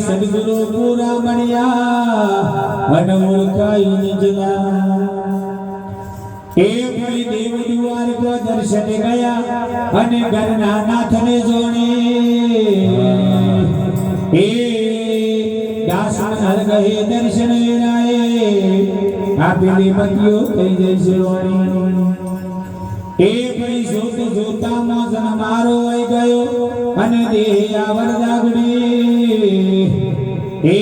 સદગુરુ પૂરા મળ્યા વન કાઈ નિજના એ ફરી દેવ દ્વાર કો દર્શન ગયા અને ઘરના નાથને એ દાસન હર ગહે દર્શન વેરાએ આપેલી પતિઓ એ ભાઈ, જોત જોતામાં જન મારો વઈ ગયો અને દેહ આવર જાગડી. એ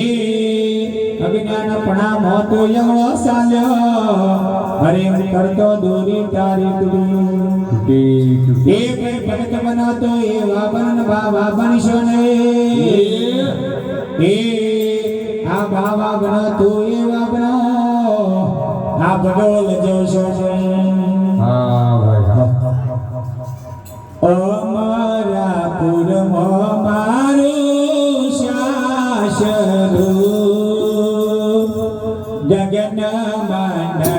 અજ્ઞાન પણા મોતો યમળો સાલ્યો. હરે કરતો દોરી તારી તુડી એ ભાઈ ભગત બનાતો એ વાબન બાબા બનશો ને. એ આ બાવા બનાતો એ બનો. આ બડોલ જોશો હા. Jagannath Jagannath Jagannath